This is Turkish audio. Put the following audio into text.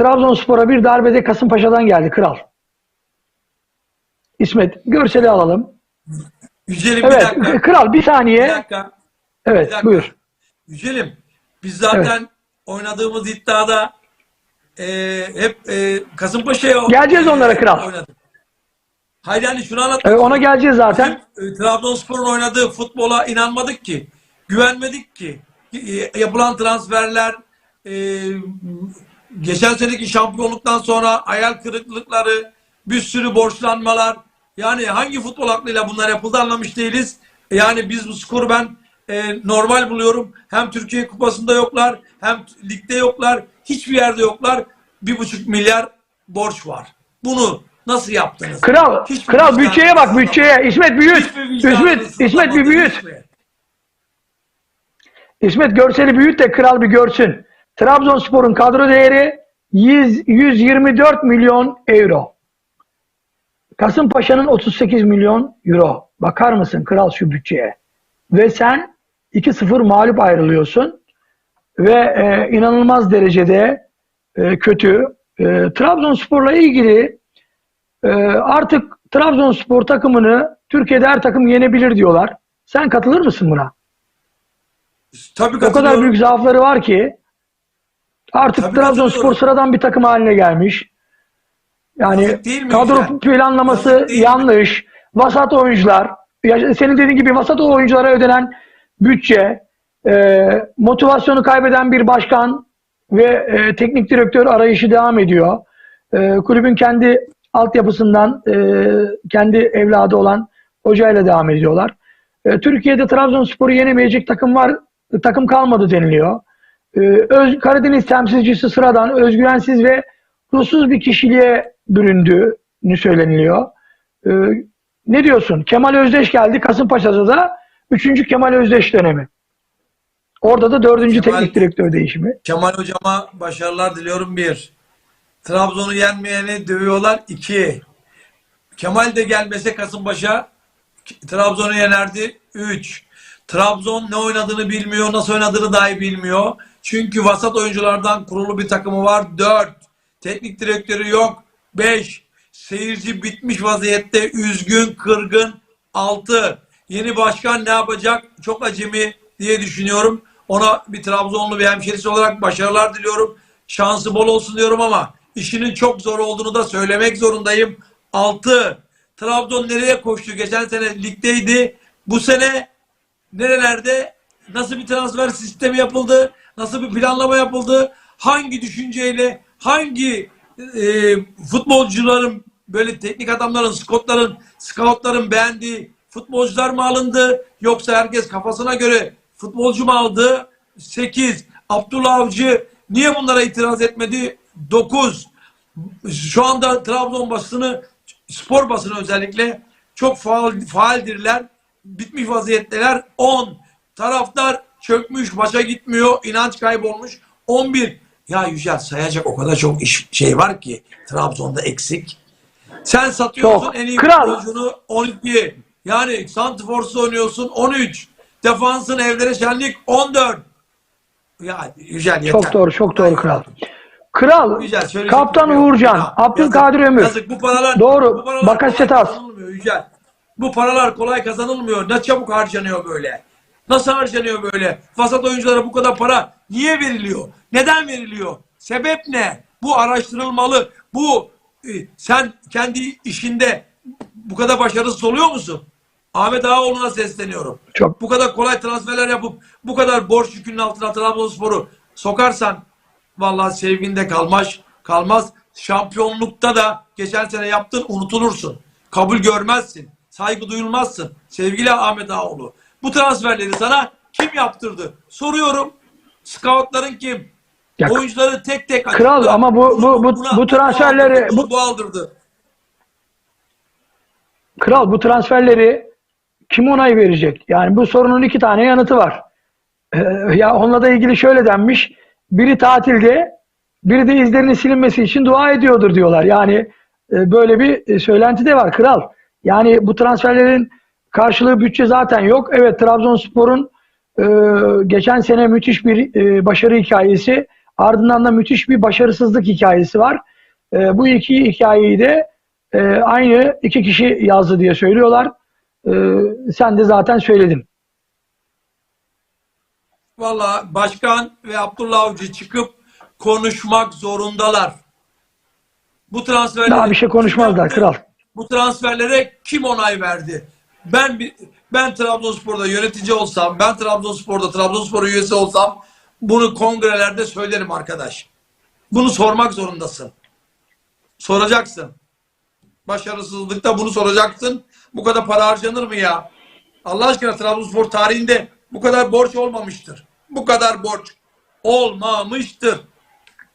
Trabzonspor'a bir darbede Kasımpaşa'dan geldi kral. İsmet görseli alalım. Yücelim Evet bir dakika. kral bir Bir saniye. dakika. Evet bir dakika. buyur. Yücelim biz zaten oynadığımız iddiada e, hep e, Kasımpaşa'ya Geleceğiz onlara kral. oynadık. Hayır yani şunu anlat. Evet, ona geleceğiz zaten. Bizim, e, Trabzonspor'un oynadığı futbola inanmadık ki. Güvenmedik ki. E, yapılan transferler e, geçen seneki şampiyonluktan sonra hayal kırıklıkları bir sürü borçlanmalar yani hangi futbol aklıyla bunlar yapıldı anlamış değiliz. Yani biz bu skoru ben e, normal buluyorum. Hem Türkiye Kupası'nda yoklar hem ligde yoklar. Hiçbir yerde yoklar. Bir buçuk milyar borç var. Bunu nasıl yaptınız? Kral, Hiçbir kral bütçeye bak bütçeye. İsmet büyüt. İsmet, İsmet bir büyüt. İsmet görseli büyüt de kral bir görsün. Trabzonspor'un kadro değeri 100, 124 milyon euro. Kasımpaşa'nın 38 milyon euro. Bakar mısın kral şu bütçeye? Ve sen 2-0 mağlup ayrılıyorsun. Ve e, inanılmaz derecede e, kötü. E, Trabzonspor'la ilgili e, artık Trabzonspor takımını Türkiye'de her takım yenebilir diyorlar. Sen katılır mısın buna? Tabii O kadar katılıyorum. büyük zaafları var ki artık Tabii Trabzonspor sıradan bir takım haline gelmiş. Yani kadro Yücel? planlaması değil mi? yanlış. Vasat oyuncular, ya senin dediğin gibi vasat oyunculara ödenen bütçe, e, motivasyonu kaybeden bir başkan ve e, teknik direktör arayışı devam ediyor. E, kulübün kendi altyapısından e, kendi evladı olan hocayla devam ediyorlar. E, Türkiye'de Trabzonspor'u yenemeyecek takım var, takım kalmadı deniliyor. E, Öz, Karadeniz temsilcisi sıradan özgüvensiz ve ruhsuz bir kişiliğe büründüğünü söyleniliyor. E, ne diyorsun? Kemal Özdeş geldi Kasımpaşa'da da 3. Kemal Özdeş dönemi. Orada da 4. Kemal- teknik direktör değişimi. Kemal hocama başarılar diliyorum bir. Trabzon'u yenmeyeni dövüyorlar iki. Kemal de gelmese Kasımpaşa Trabzon'u yenerdi üç. Trabzon ne oynadığını bilmiyor, nasıl oynadığını dahi bilmiyor. Çünkü vasat oyunculardan kurulu bir takımı var. Dört. Teknik direktörü yok. Beş. Seyirci bitmiş vaziyette. Üzgün, kırgın. Altı. Yeni başkan ne yapacak? Çok acemi diye düşünüyorum. Ona bir Trabzonlu bir hemşerisi olarak başarılar diliyorum. Şansı bol olsun diyorum ama işinin çok zor olduğunu da söylemek zorundayım. Altı. Trabzon nereye koştu? Geçen sene ligdeydi. Bu sene nerelerde nasıl bir transfer sistemi yapıldı? Nasıl bir planlama yapıldı? Hangi düşünceyle hangi e, futbolcuların böyle teknik adamların, skotların, scoutların beğendiği futbolcular mı alındı? Yoksa herkes kafasına göre futbolcu mu aldı? 8. Abdullah Avcı niye bunlara itiraz etmedi? 9. Şu anda Trabzon basını, spor basını özellikle çok faal, faaldirler. Bitmiş vaziyetteler. 10. Taraftar çökmüş, başa gitmiyor, inanç kaybolmuş. 11. Ya Yücel sayacak o kadar çok iş, şey var ki Trabzon'da eksik. Sen satıyorsun Çok. en iyi futbolcunu 12. Yani Santifors'u oynuyorsun 13. Defansın evlere şenlik 14. Ya Yücel yeter. Çok doğru, çok doğru kral. Kral, Yücel, Kaptan. Uğurcan, Ya, Abdülkadir yazık, Ömür. Yazık bu paralar. Doğru, bu paralar Bakasetas. Yücel. Bu paralar kolay kazanılmıyor. Ne çabuk harcanıyor böyle. Nasıl harcanıyor böyle? Fasat oyunculara bu kadar para niye veriliyor? Neden veriliyor? Sebep ne? Bu araştırılmalı. Bu e, sen kendi işinde bu kadar başarısız oluyor musun? Ahmet Ağaoğlu'na sesleniyorum. Çok. Bu kadar kolay transferler yapıp bu kadar borç yükünün altına Trabzonspor'u sokarsan vallahi sevginde kalmaz. Kalmaz. Şampiyonlukta da geçen sene yaptın unutulursun. Kabul görmezsin. Saygı duyulmazsın. Sevgili Ahmet Ağaoğlu. Bu transferleri sana kim yaptırdı? Soruyorum. Scoutların kim? Ya, Oyuncuları tek tek Kral, ama bu- bu- bu- bu transferleri- bu- bu aldırdı. Kral bu transferleri kim onay verecek? Yani bu sorunun iki tane yanıtı var. Ee, ya onunla da ilgili şöyle denmiş. Biri tatilde, biri de izlerinin silinmesi için dua ediyordur diyorlar. Yani e, böyle bir e, söylenti de var kral. Yani bu transferlerin karşılığı bütçe zaten yok. Evet Trabzonspor'un e, geçen sene müthiş bir e, başarı hikayesi Ardından da müthiş bir başarısızlık hikayesi var. E, bu iki hikayeyi de e, aynı iki kişi yazdı diye söylüyorlar. E, sen de zaten söyledin. Valla başkan ve Abdullah Avcı çıkıp konuşmak zorundalar. Bu transferlere Daha bir şey konuşmazlar kral. Bu transferlere kim onay verdi? Ben ben Trabzonspor'da yönetici olsam, ben Trabzonspor'da Trabzonspor üyesi olsam bunu kongrelerde söylerim arkadaş. Bunu sormak zorundasın. Soracaksın. Başarısızlıkta bunu soracaksın. Bu kadar para harcanır mı ya? Allah aşkına Trabzonspor tarihinde bu kadar borç olmamıştır. Bu kadar borç olmamıştır.